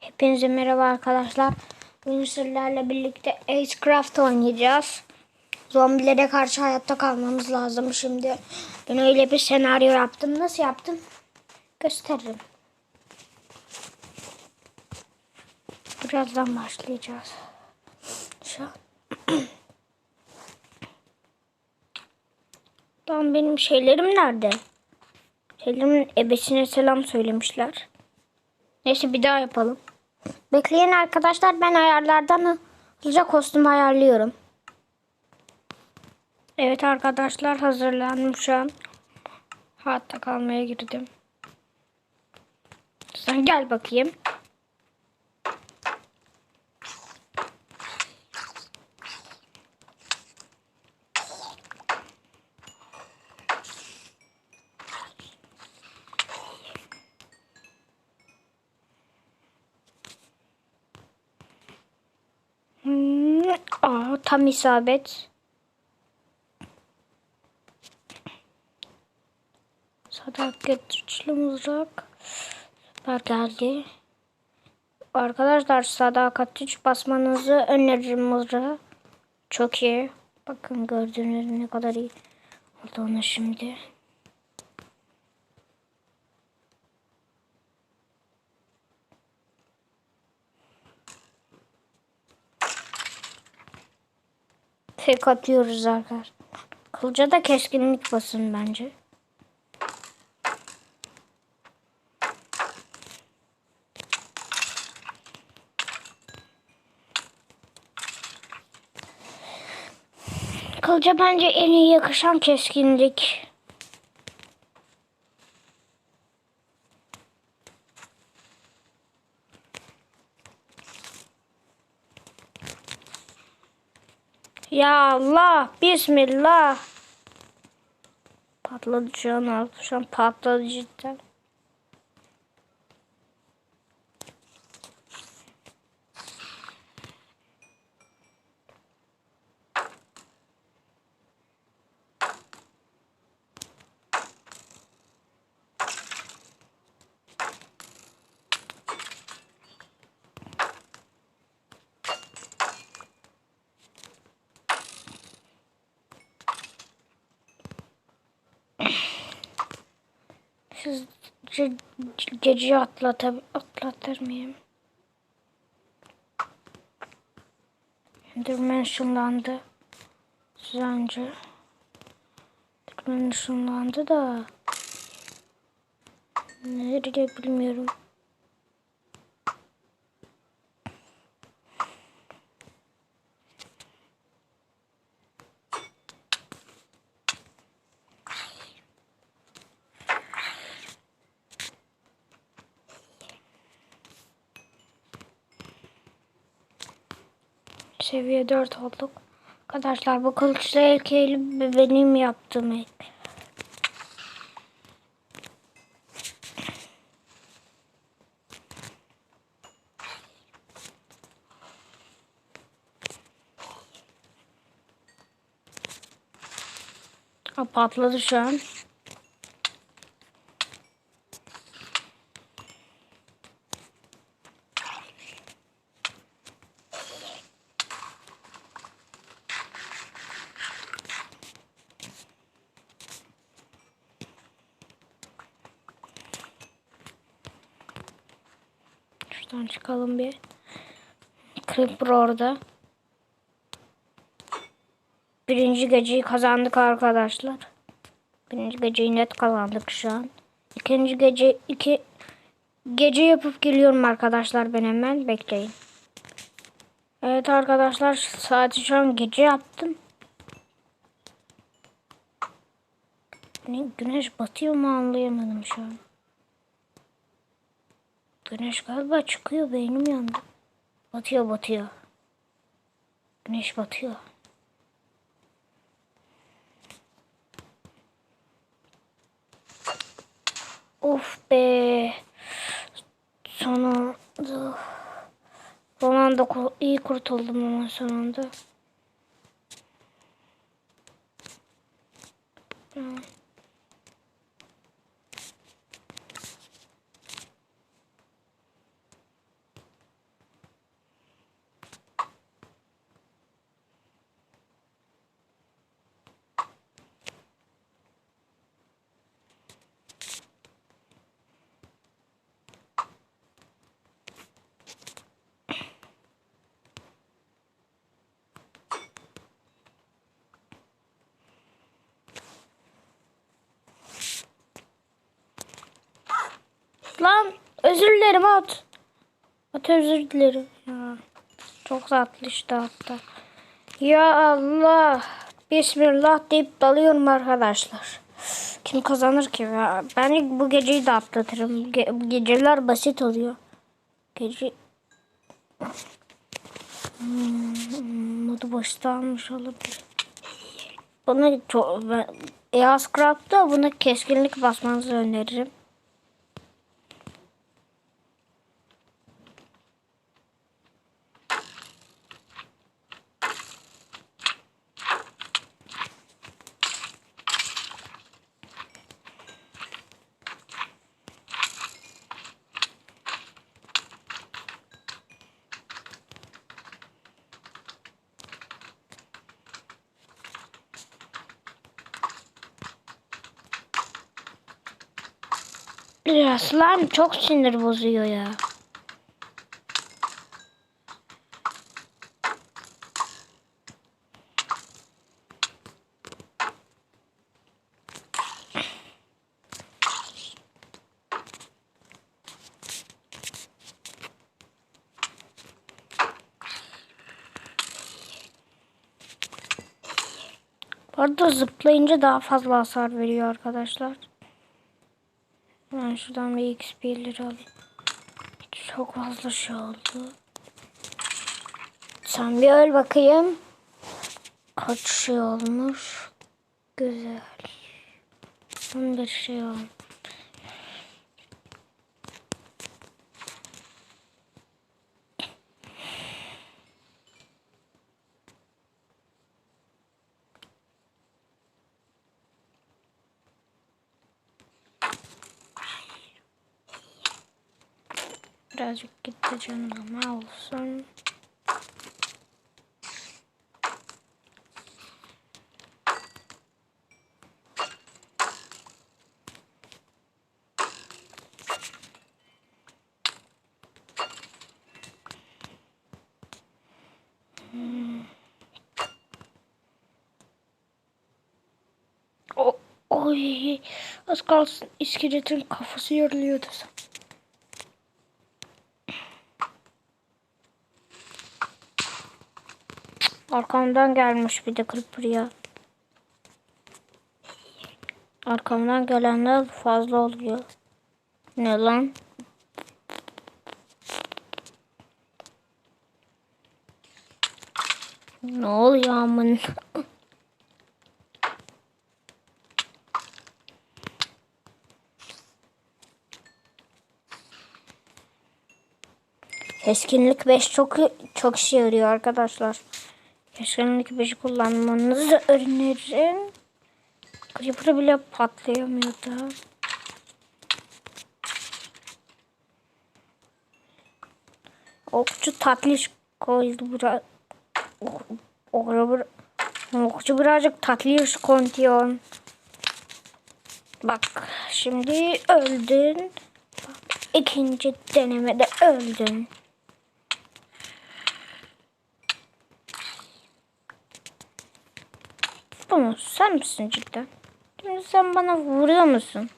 Hepinize merhaba arkadaşlar. Bugün sizlerle birlikte Acecraft oynayacağız. Zombilere karşı hayatta kalmamız lazım şimdi. Ben öyle bir senaryo yaptım. Nasıl yaptım? Gösteririm. Birazdan başlayacağız. Şu an. Lan benim şeylerim nerede? Şeylerimin ebesine selam söylemişler. Neyse bir daha yapalım. Bekleyin arkadaşlar ben ayarlardan hızlıca kostüm ayarlıyorum. Evet arkadaşlar hazırlandım şu an. Hatta kalmaya girdim. Sen gel bakayım. Hmm, aa, tam isabet. Sadakat güçlü mızrak. Süper geldi. Arkadaşlar sadakat güç basmanızı öneririm mızrağı. Çok iyi. Bakın gördüğünüz ne kadar iyi olduğunu şimdi. Tek atıyoruz arkadaşlar. Kılıca da keskinlik basın bence. Kılıca bence en iyi yakışan keskinlik. Ya Allah, Bismillah. Patladı şu an. Şu an patladı cidden. Sizce geceyi atlata, atlatır mıyım? Enderman ışınlandı. Sence? Enderman ışınlandı da. Nerede bilmiyorum. Seviye 4 olduk. Arkadaşlar bu kılıçlı heykeli benim yaptığım. Ha, patladı şu an. Şuradan çıkalım bir. Creeper orada. Birinci geceyi kazandık arkadaşlar. Birinci geceyi net kazandık şu an. İkinci gece iki gece yapıp geliyorum arkadaşlar ben hemen bekleyin. Evet arkadaşlar saati şu an gece yaptım. Ne, güneş batıyor mu anlayamadım şu an. Güneş galiba çıkıyor beynim yandı. Batıyor batıyor. Güneş batıyor. Of be. Sonunda. Son anda iyi kurtuldum ama sonunda. Lan. Özür dilerim at. At özür dilerim. Ya, çok tatlı işte hatta. Ya Allah. Bismillah deyip dalıyorum arkadaşlar. Kim kazanır ki? Ya, ben bu geceyi de atlatırım. Ge- geceler basit oluyor. Gece... Hmm, modu başta almış olabilir. Bunu çok... Ben, Eascraft'ta buna keskinlik basmanızı öneririm. Ya slime çok sinir bozuyor ya. Bu zıplayınca daha fazla hasar veriyor arkadaşlar. Ben şuradan bir XP'leri alayım. Çok fazla şey oldu. Sen bir öl bakayım. Kaç şey olmuş. Güzel. 11 şey olmuş. Birazcık gitti canım ama olsun. Hmm. O, oy, az kalsın iskeletin kafası yoruluyordu. Arkamdan gelmiş bir de creeper ya. Arkamdan gelenler fazla oluyor. Ne lan? Ne oluyor amın? Keskinlik 5 çok çok işe yarıyor arkadaşlar. Keskinlik 5'i kullanmanızı öneririm. Creeper bile patlayamıyordu. Okçu tatlış koydu biraz. Okçu, birazcık tatlış kontiyon. Bak şimdi öldün. Bak, ikinci denemede öldün. Mu? Sen misin cidden? Şimdi sen bana vuruyor musun?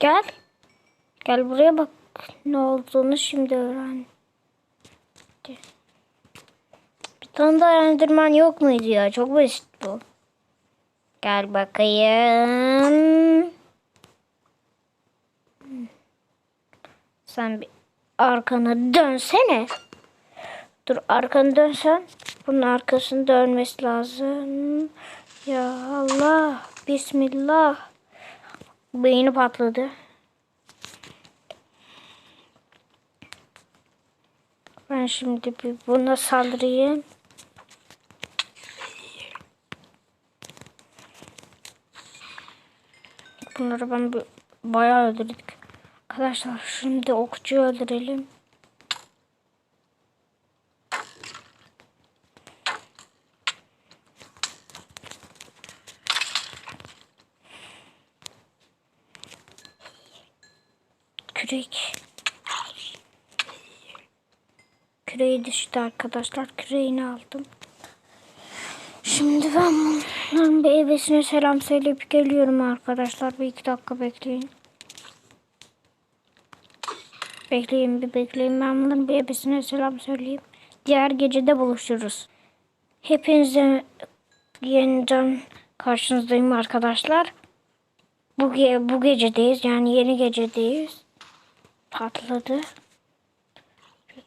Gel. Gel buraya bak. Ne olduğunu şimdi öğren. Bir tane daha enderman yok muydu ya? Çok basit bu. Gel bakayım. Sen bir arkana dönsene. Dur arkanı dönsen. Bunun arkasını dönmesi lazım. Ya Allah. Bismillah. Beyni patladı. Ben şimdi bir buna saldırayım. Bunları ben bir bayağı öldürdük. Arkadaşlar şimdi okçuyu öldürelim. Kürek. Küreği düştü arkadaşlar. Küreğini aldım. Şimdi ben bunların bir ebesine selam söyleyip geliyorum arkadaşlar. Bir iki dakika bekleyin. Bekleyin bir bekleyin. Ben bunların bir ebesine selam söyleyeyim. Diğer gecede buluşuruz. Hepinize yeniden karşınızdayım arkadaşlar. Bu, ge bu gecedeyiz. Yani yeni gecedeyiz. Patladı.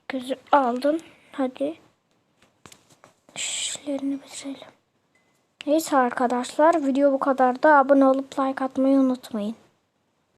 Gözü aldın. Hadi. İşlerini bitirelim. Neyse arkadaşlar video bu kadar da abone olup like atmayı unutmayın.